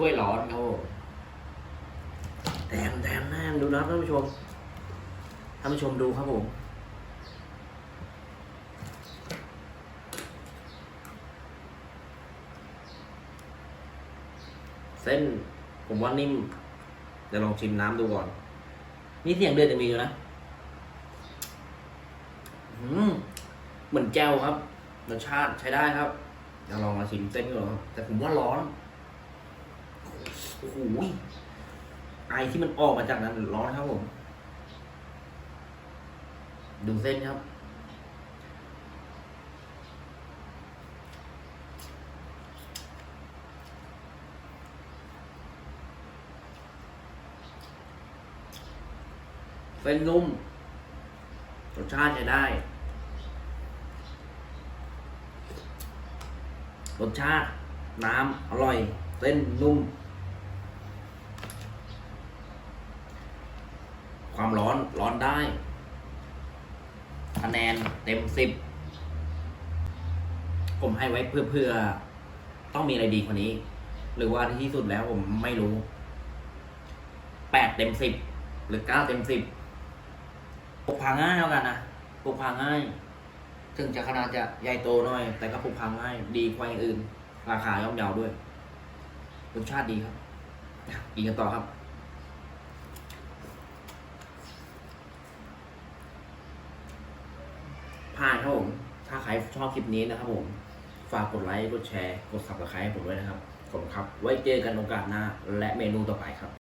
ถ้วยร้อนครับผมแถมแถมแถมดูนะครับท่านผู้ชม ท่านผู้ชมดูครับผม เส้นผมว่านิ่มเดี๋ยวลองชิมน้ำดูก่อน นี่เสียงเดือดจะมีอยู่นะเหมือนแจวครับรสชาติใช้ได้ครับเดี๋ยวลองมาชิมเส้นก่อนครับแต่ผมว่าร้อน โอ้โหไอที่มันออกมาจากนั้นร้อนครับผม ดูเส้นครับ เส้นนุ่มรสชาติใช้ได้ รสชาติ น้ำ อร่อย เส้นนุ่ม ความร้อนร้อนได้ คะแนนเต็มสิบผมให้ไว้เพื่อเพื่อต้องมีอะไรดีกว่านี้ หรือว่าที่สุดแล้วผมไม่รู้แปดเต็มสิบหรือเก้าเต็มสิบปลูกพาง่ายแล้วกันนะปลูกพาง่าย ถึงจะขนาดจะใหญ่โตหน่อย แต่ก็ปลูกพาง่าย ดีกว่าอย่างอื่น ราคาย่อมเยาวด้วยรสชาติดีครับกินกันต่อครับ พลาดครับผม ถ้าใครชอบคลิปนี้นะครับผม ฝากกดไลค์ กดแชร์ กด subscribe ให้ผมด้วยนะครับ ขอบคุณครับ ไว้เจอกันโอกาสหน้า และเมนูต่อไปครับ